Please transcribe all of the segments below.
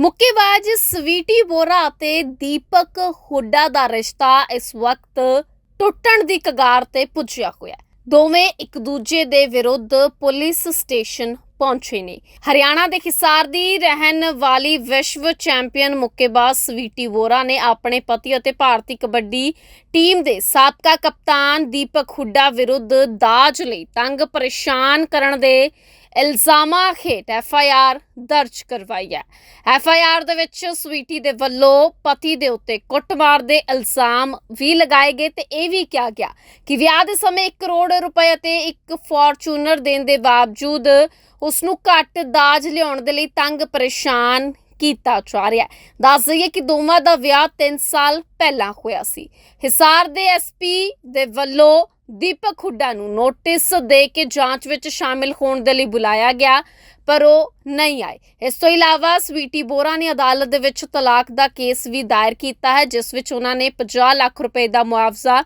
ਮੁੱਕੇਬਾਜ਼ ਸਵੀਟੀ ਬੋਰਾ ਅਤੇ ਦੀਪਕ ਹੁੱਡਾ ਦਾ ਰਿਸ਼ਤਾ ਇਸ ਵਕਤ ਟੁੱਟਣ ਦੀ ਕਗਾਰ ਤੇ ਪੁੱਜਿਆ ਹੋਇਆ ਹੈ। ਦੋਵੇਂ ਇੱਕ ਦੂਜੇ ਦੇ ਵਿਰੁੱਧ ਪੁਲਿਸ ਸਟੇਸ਼ਨ ਪਹੁੰਚੇ ਨੇ। ਹਰਿਆਣਾ ਦੇ ਹਿਸਾਰ ਦੀ ਰਹਿਣ ਵਾਲੀ ਵਿਸ਼ਵ ਚੈਂਪੀਅਨ ਮੁੱਕੇਬਾਜ਼ ਸਵੀਟੀ ਬੋਰਾ ਨੇ ਆਪਣੇ ਪਤੀ ਅਤੇ ਭਾਰਤੀ ਕਬੱਡੀ ਟੀਮ ਦੇ ਸਾਬਕਾ ਕਪਤਾਨ ਦੀਪਕ ਹੁੱਡਾ ਵਿਰੁੱਧ ਦਾਜ ਲਈ ਤੰਗ ਪਰੇਸ਼ਾਨ ਕਰਨ ਦੇ ਇਲਜ਼ਾਮਾਂ ਹੇਠ ਐਫ ਆਈ ਆਰ ਦਰਜ ਕਰਵਾਈ ਹੈ। ਐਫ ਆਈ ਆਰ ਦੇ ਵਿੱਚ ਸਵੀਟੀ ਦੇ ਵੱਲੋਂ ਪਤੀ ਦੇ ਉੱਤੇ ਕੁੱਟਮਾਰ ਦੇ ਇਲਜ਼ਾਮ ਵੀ ਲਗਾਏ ਗਏ ਤੇ ਇਹ ਵੀ ਕਿਹਾ ਗਿਆ ਕਿ ਵਿਆਹ ਦੇ ਸਮੇਂ 1 ਕਰੋੜ ਰੁਪਏ ਅਤੇ ਇੱਕ ਫੋਰਚੂਨਰ ਦੇਣ ਦੇ ਬਾਵਜੂਦ ਉਸ ਨੂੰ ਘੱਟ ਦਾਜ ਲਿਆਉਣ ਦੇ ਲਈ ਤੰਗ ਪਰੇਸ਼ਾਨ ਕੀਤਾ ਜਾ ਰਿਹਾ ਹੈ। ਦੱਸ ਦਈਏ ਕਿ ਦੋਵਾਂ ਦਾ ਵਿਆਹ 3 ਸਾਲ ਪਹਿਲਾਂ ਹੋਇਆ ਸੀ। ਹਿਸਾਰ ਦੇ ਐਸਪੀ ਦੇ ਵੱਲੋਂ ਦੀਪਕ ਹੁੱਡਾ ਨੂੰ ਨੋਟਿਸ ਦੇ ਕੇ ਜਾਂਚ ਵਿੱਚ ਸ਼ਾਮਿਲ ਹੋਣ ਦੇ ਲਈ ਬੁਲਾਇਆ ਗਿਆ, ਪਰ ਉਹ ਨਹੀਂ ਆਏ। ਇਸ ਤੋਂ ਇਲਾਵਾ ਸਵੀਟੀ ਬੋਰਾ ਨੇ ਅਦਾਲਤ ਦੇ ਵਿੱਚ ਤਲਾਕ ਦਾ ਕੇਸ ਵੀ ਦਾਇਰ ਕੀਤਾ ਹੈ, ਜਿਸ ਵਿੱਚ ਉਹਨਾਂ ਨੇ 50 ਲੱਖ ਰੁਪਏ ਦਾ ਮੁਆਵਜ਼ਾ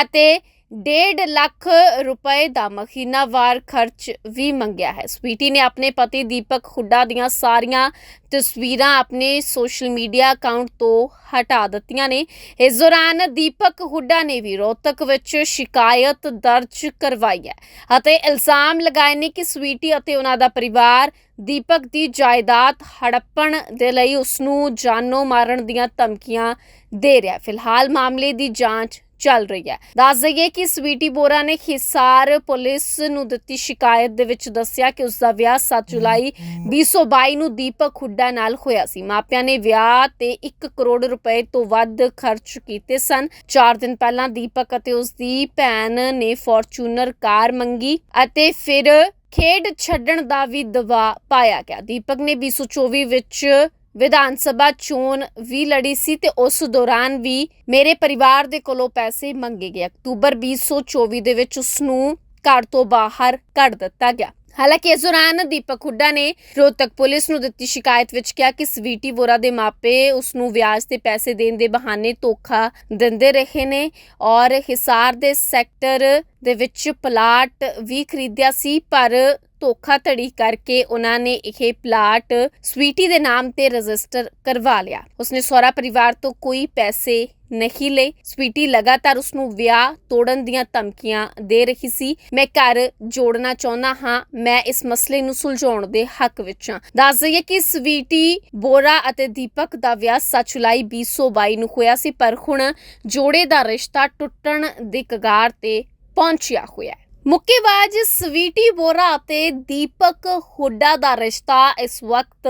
ਅਤੇ ਡੇਢ ਲੱਖ ਰੁਪਏ ਦਾ ਮਹੀਨਾਵਾਰ ਖਰਚ ਵੀ ਮੰਗਿਆ ਹੈ। ਸਵੀਟੀ ਨੇ ਆਪਣੇ ਪਤੀ ਦੀਪਕ ਹੁੱਡਾ ਦੀਆਂ ਸਾਰੀਆਂ ਤਸਵੀਰਾਂ ਆਪਣੇ ਸੋਸ਼ਲ ਮੀਡੀਆ ਅਕਾਊਂਟ ਤੋਂ ਹਟਾ ਦਿੱਤੀਆਂ ਨੇ। ਇਸ ਦੌਰਾਨ ਦੀਪਕ ਹੁੱਡਾ ਨੇ ਵੀ ਰੋਹਤਕ ਵਿੱਚ ਸ਼ਿਕਾਇਤ ਦਰਜ ਕਰਵਾਈ ਹੈ ਅਤੇ ਇਲਜ਼ਾਮ ਲਗਾਏ ਨੇ ਕਿ ਸਵੀਟੀ ਅਤੇ ਉਹਨਾਂ ਦਾ ਪਰਿਵਾਰ ਦੀਪਕ ਦੀ ਜਾਇਦਾਦ ਹੜੱਪਣ ਦੇ ਲਈ ਉਸ ਨੂੰ ਜਾਨੋਂ ਮਾਰਨ ਦੀਆਂ ਧਮਕੀਆਂ ਦੇ ਰਿਹਾ ਫਿਲਹਾਲ ਮਾਮਲੇ ਦੀ ਜਾਂਚ ਚੱਲ ਰਹੀ ਹੈ। ਦੱਸ ਦਈਏ ਕਿ ਸਵੀਟੀ ਬੋਰਾ ਨੇ ਹਿਸਾਰ ਪੁਲਿਸ ਨੂੰ ਦਿੱਤੀ ਸ਼ਿਕਾਇਤ ਦੇ ਵਿੱਚ ਦੱਸਿਆ ਕਿ ਉਸ ਦਾ ਵਿਆਹ 7 ਜੁਲਾਈ 2022 ਨੂੰ ਦੀਪਕ ਹੁੱਡਾ ਨਾਲ ਹੋਇਆ ਸੀ। ਮਾਪਿਆਂ ਨੇ ਵਿਆਹ ਤੇ 1 ਕਰੋੜ ਰੁਪਏ ਤੋਂ ਵੱਧ ਖਰਚ ਕੀਤੇ ਸਨ। 4 ਦਿਨ ਪਹਿਲਾਂ ਦੀਪਕ ਅਤੇ ਉਸ ਦੀ ਭੈਣ ਨੇ ਫੋਰਚੂਨਰ ਕਾਰ ਮੰਗੀ ਅਤੇ ਫਿਰ ਖੇਡ ਛੱਡਣ ਦਾ ਵੀ ਦਬਾਅ ਪਾਇਆ ਗਿਆ। ਦੀਪਕ ਨੇ 2024 ਵਿੱਚ ਵਿਧਾਨ ਸਭਾ ਚੋਣ ਵੀ ਲੜੀ ਸੀ ਤੇ ਉਸ ਦੌਰਾਨ ਵੀ ਮੇਰੇ ਪਰਿਵਾਰ ਦੇ ਕੋਲੋਂ ਪੈਸੇ ਮੰਗੇ ਗਏ। ਅਕਤੂਬਰ 2024 ਦੇ ਵਿੱਚ ਉਸ ਨੂੰ ਘਰ ਤੋਂ ਬਾਹਰ ਕੱਢ ਦਿੱਤਾ ਗਿਆ। ਹਾਲਾਂਕਿ ਇਸ ਦੌਰਾਨ ਦੀਪਕ ਹੁੱਡਾ ਨੇ ਰੋਹਤਕ ਪੁਲਿਸ ਨੂੰ ਦਿੱਤੀ ਸ਼ਿਕਾਇਤ ਵਿੱਚ ਕਿਹਾ ਕਿ ਸਵੀਟੀ ਵੋਰਾ ਦੇ ਮਾਪੇ ਉਸ ਨੂੰ ਵਿਆਜ ਤੇ ਪੈਸੇ ਦੇਣ ਦੇ ਬਹਾਨੇ ਧੋਖਾ ਦਿੰਦੇ ਰਹੇ ਨੇ ਔਰ ਹਿਸਾਰ ਦੇ ਸੈਕਟਰ ਦੇ ਵਿੱਚ ਪਲਾਟ ਵੀ ਖਰੀਦਿਆ ਸੀ, ਪਰ ਧੋਖਾਧੜੀ ਕਰਕੇ ਉਹਨਾਂ ਨੇ ਇਹ ਪਲਾਟ ਸਵੀਟੀ ਦੇ ਨਾਮ ਤੇ ਰਜਿਸਟਰ ਕਰਵਾ ਲਿਆ। ਉਸਨੇ ਸਹੁਰਾ ਪਰਿਵਾਰ ਤੋਂ ਕੋਈ ਪੈਸੇ ਨਹੀਂ ਲਏ। ਸਵੀਟੀ ਲਗਾਤਾਰ ਉਸ ਨੂੰ ਵਿਆਹ ਤੋੜਨ ਦੀਆਂ ਧਮਕੀਆਂ ਦੇ ਰਹੀ ਸੀ। ਮੈਂ ਘਰ ਜੋੜਨਾ ਚਾਹੁੰਦਾ ਹਾਂ। ਮੈਂ ਇਸ ਮਸਲੇ ਨੂੰ ਸੁਲਝਾਉਣ ਦੇ ਹੱਕ ਵਿੱਚ। ਹਾਂ ਦੱਸ ਦਈਏ ਕਿ ਸਵੀਟੀ ਬੋਰਾ ਅਤੇ ਦੀਪਕ ਦਾ ਵਿਆਹ 7 ਜੁਲਾਈ 2022 ਨੂੰ ਹੋਇਆ ਸੀ, ਪਰ ਹੁਣ ਜੋੜੇ ਦਾ ਰਿਸ਼ਤਾ ਟੁੱਟਣ ਦੀ ਕਗਾਰ ਤੇ ਪਹੁੰਚਿਆ ਹੋਇਆ ਮੁੱਕੇਬਾਜ਼ ਸਵੀਟੀ ਬੋਰਾ ਅਤੇ ਦੀਪਕ ਹੁੱਡਾ ਦਾ ਰਿਸ਼ਤਾ ਇਸ ਵਕਤ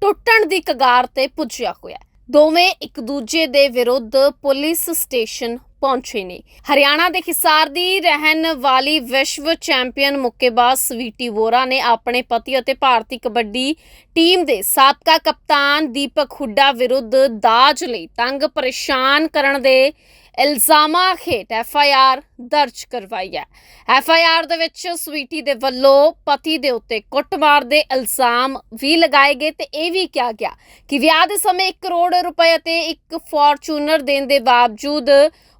ਟੁੱਟਣ ਦੀ ਕਗਾਰ ਤੇ ਪੁੱਜਿਆ ਹੋਇਆ ਹੈ। ਦੋਵੇਂ ਇੱਕ ਦੂਜੇ ਦੇ ਵਿਰੁੱਧ ਪੁਲਿਸ ਸਟੇਸ਼ਨ ਪਹੁੰਚੇ ਨੇ। ਹਰਿਆਣਾ ਦੇ ਹਿਸਾਰ ਦੀ ਰਹਿਣ ਵਾਲੀ ਵਿਸ਼ਵ ਚੈਂਪੀਅਨ ਮੁੱਕੇਬਾਜ਼ ਸਵੀਟੀ ਬੋਰਾ ਨੇ ਆਪਣੇ ਪਤੀ ਅਤੇ ਭਾਰਤੀ ਕਬੱਡੀ ਟੀਮ ਦੇ ਸਾਬਕਾ ਕਪਤਾਨ ਦੀਪਕ ਹੁੱਡਾ ਵਿਰੁੱਧ ਦਾਜ ਲਈ ਤੰਗ ਪਰੇਸ਼ਾਨ ਕਰਨ ਦੇ ਇਲਜ਼ਾਮਾਂ ਹੇਠ ਐਫ ਆਈ ਆਰ ਦਰਜ ਕਰਵਾਈ ਹੈ। ਐਫ ਆਈ ਆਰ ਦੇ ਵਿੱਚ ਸਵੀਟੀ ਦੇ ਵੱਲੋਂ ਪਤੀ ਦੇ ਉੱਤੇ ਕੁੱਟਮਾਰ ਦੇ ਇਲਜ਼ਾਮ ਵੀ ਲਗਾਏ ਗਏ ਤੇ ਇਹ ਵੀ ਕਿਹਾ ਗਿਆ ਕਿ ਵਿਆਹ ਦੇ ਸਮੇਂ 1 ਕਰੋੜ ਰੁਪਏ ਅਤੇ ਇੱਕ ਫੋਰਚੂਨਰ ਦੇਣ ਦੇ ਬਾਵਜੂਦ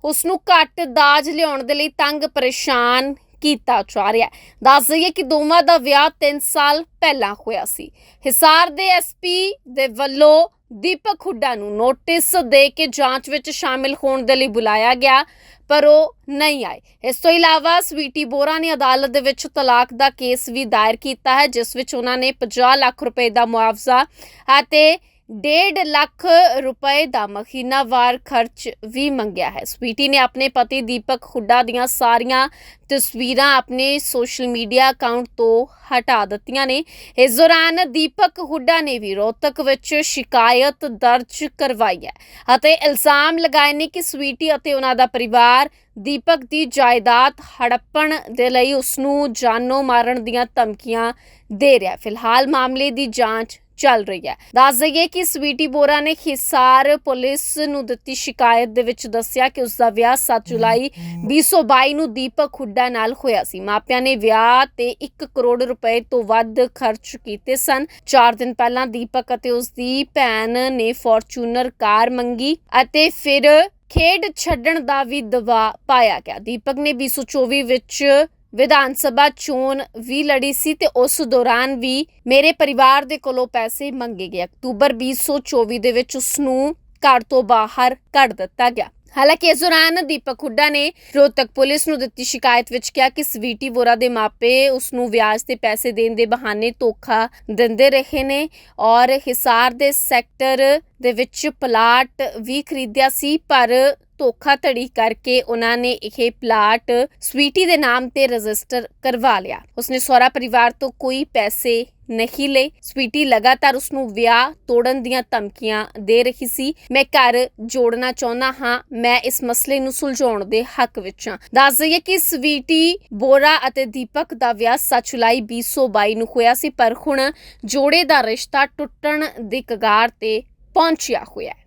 ਉਸ ਨੂੰ ਘੱਟ ਦਾਜ ਲਿਆਉਣ ਦੇ ਲਈ ਤੰਗ ਪਰੇਸ਼ਾਨ ਕੀਤਾ ਜਾ ਰਿਹਾ ਦੱਸ ਦਈਏ ਕਿ ਦੋਵਾਂ ਦਾ ਵਿਆਹ 3 ਸਾਲ ਪਹਿਲਾਂ ਹੋਇਆ ਸੀ। ਹਿਸਾਰ ਦੇ ਐਸਪੀ ਦੇ ਵੱਲੋਂ ਦੀਪਕ ਹੁੱਡਾ ਨੂੰ ਨੋਟਿਸ ਦੇ ਕੇ ਜਾਂਚ ਵਿੱਚ ਸ਼ਾਮਿਲ ਹੋਣ ਦੇ ਲਈ ਬੁਲਾਇਆ ਗਿਆ, ਪਰ ਉਹ ਨਹੀਂ ਆਏ। ਇਸ ਤੋਂ ਇਲਾਵਾ ਸਵੀਟੀ ਬੋਰਾ ਨੇ ਅਦਾਲਤ ਦੇ ਵਿੱਚ ਤਲਾਕ ਦਾ ਕੇਸ ਵੀ ਦਾਇਰ ਕੀਤਾ ਹੈ, ਜਿਸ ਵਿੱਚ ਉਹਨਾਂ ਨੇ 50 ਲੱਖ ਰੁਪਏ ਦਾ ਮੁਆਵਜ਼ਾ ਅਤੇ ਡੇਢ ਲੱਖ ਰੁਪਏ ਦਾ ਮਹੀਨਾਵਾਰ ਖਰਚ ਵੀ ਮੰਗਿਆ ਹੈ। ਸਵੀਟੀ ਨੇ ਆਪਣੇ ਪਤੀ ਦੀਪਕ ਹੁੱਡਾ ਦੀਆਂ ਸਾਰੀਆਂ ਤਸਵੀਰਾਂ ਆਪਣੇ ਸੋਸ਼ਲ ਮੀਡੀਆ ਅਕਾਊਂਟ ਤੋਂ ਹਟਾ ਦਿੱਤੀਆਂ ਨੇ। ਇਸ ਦੌਰਾਨ ਦੀਪਕ ਹੁੱਡਾ ਨੇ ਵੀ ਰੋਹਤਕ ਵਿੱਚ ਸ਼ਿਕਾਇਤ ਦਰਜ ਕਰਵਾਈ ਹੈ ਅਤੇ ਇਲਜ਼ਾਮ ਲਗਾਏ ਨੇ ਕਿ ਸਵੀਟੀ ਅਤੇ ਉਹਨਾਂ ਦਾ ਪਰਿਵਾਰ ਦੀਪਕ ਦੀ ਜਾਇਦਾਦ ਹੜੱਪਣ ਦੇ ਲਈ ਉਸ ਨੂੰ ਜਾਨੋਂ ਮਾਰਨ ਦੀਆਂ ਧਮਕੀਆਂ ਦੇ ਰਿਹਾ ਫਿਲਹਾਲ ਮਾਮਲੇ ਦੀ ਜਾਂਚ ਚੱਲ ਰਹੀ ਹੈ। ਦੱਸ ਦਈਏ ਕਿ ਸਵੀਟੀ ਬੋਰਾ ਨੇ ਹਿਸਾਰ ਪੁਲਿਸ ਨੂੰ ਦਿੱਤੀ ਸ਼ਿਕਾਇਤ ਦੇ ਵਿੱਚ ਦੱਸਿਆ ਕਿ ਉਸ ਦਾ ਵਿਆਹ 7 ਜੁਲਾਈ 2022 ਨੂੰ ਦੀਪਕ ਹੁੱਡਾ ਨਾਲ ਹੋਇਆ ਸੀ। ਮਾਪਿਆਂ ਨੇ ਵਿਆਹ ਤੇ 1 ਕਰੋੜ ਰੁਪਏ ਤੋਂ ਵੱਧ ਖਰਚ ਕੀਤੇ ਸਨ। 4 ਦਿਨ ਪਹਿਲਾਂ ਦੀਪਕ ਅਤੇ ਉਸ ਦੀ ਭੈਣ ਨੇ ਫੋਰਚੂਨਰ ਕਾਰ ਮੰਗੀ ਅਤੇ ਫਿਰ ਖੇਡ ਛੱਡਣ ਦਾ ਵੀ ਦਬਾਅ ਪਾਇਆ ਗਿਆ। ਦੀਪਕ ਨੇ 2024 ਵਿੱਚ ਵਿਧਾਨ ਸਭਾ ਚੋਣ ਵੀ ਲੜੀ ਸੀ ਤੇ ਉਸ ਦੌਰਾਨ ਵੀ ਮੇਰੇ ਪਰਿਵਾਰ ਦੇ ਕੋਲੋਂ ਪੈਸੇ ਮੰਗੇ ਗਏ। ਅਕਤੂਬਰ 2024 ਦੇ ਵਿੱਚ ਉਸ ਨੂੰ ਘਰ ਤੋਂ ਬਾਹਰ ਕੱਢ ਦਿੱਤਾ ਗਿਆ। ਹਾਲਾਂਕਿ ਇਸ ਦੌਰਾਨ ਦੀਪਕ ਹੁੱਡਾ ਨੇ ਰੋਹਤਕ ਪੁਲਿਸ ਨੂੰ ਦਿੱਤੀ ਸ਼ਿਕਾਇਤ ਵਿੱਚ ਕਿਹਾ ਕਿ ਸਵੀਟੀ ਵੋਰਾ ਦੇ ਮਾਪੇ ਉਸ ਨੂੰ ਵਿਆਜ ਤੇ ਪੈਸੇ ਦੇਣ ਦੇ ਬਹਾਨੇ ਧੋਖਾ ਦਿੰਦੇ ਰਹੇ ਨੇ ਔਰ ਹਿਸਾਰ ਦੇ ਸੈਕਟਰ ਦੇ ਵਿੱਚ ਪਲਾਟ ਵੀ ਖਰੀਦਿਆ ਸੀ, ਪਰ ਧੋਖਾਧੜੀ ਕਰਕੇ ਉਹਨਾਂ ਨੇ ਇਹ ਪਲਾਟ ਸਵੀਟੀ ਦੇ ਨਾਮ ਤੇ ਰਜਿਸਟਰ ਕਰਵਾ ਲਿਆ। ਉਸਨੇ ਸੋਹਰਾ ਪਰਿਵਾਰ ਤੋਂ ਕੋਈ ਪੈਸੇ ਨਹੀਂ ਲਏ। ਸਵੀਟੀ ਲਗਾਤਾਰ ਉਸ ਨੂੰ ਵਿਆਹ ਤੋੜਨ ਦੀਆਂ ਧਮਕੀਆਂ ਦੇ ਰਹੀ ਸੀ। ਮੈਂ ਘਰ ਜੋੜਨਾ ਚਾਹੁੰਦਾ ਹਾਂ। ਮੈਂ ਇਸ ਮਸਲੇ ਨੂੰ ਸੁਲਝਾਉਣ ਦੇ ਹੱਕ ਵਿੱਚ ਹਾਂ। ਦੱਸ ਦਈਏ ਕਿ ਸਵੀਟੀ, ਬੋਰਾ ਅਤੇ ਦੀਪਕ ਦਾ ਵਿਆਹ 7 ਜੁਲਾਈ 2022 ਨੂੰ ਹੋਇਆ ਸੀ, ਪਰ ਹੁਣ ਜੋੜੇ ਦਾ ਰਿਸ਼ਤਾ ਟੁੱਟਣ ਦੀ ਕਗਾਰ ਤੇ ਪਹੁੰਚਿਆ ਹੋਇਆ ਹੈ।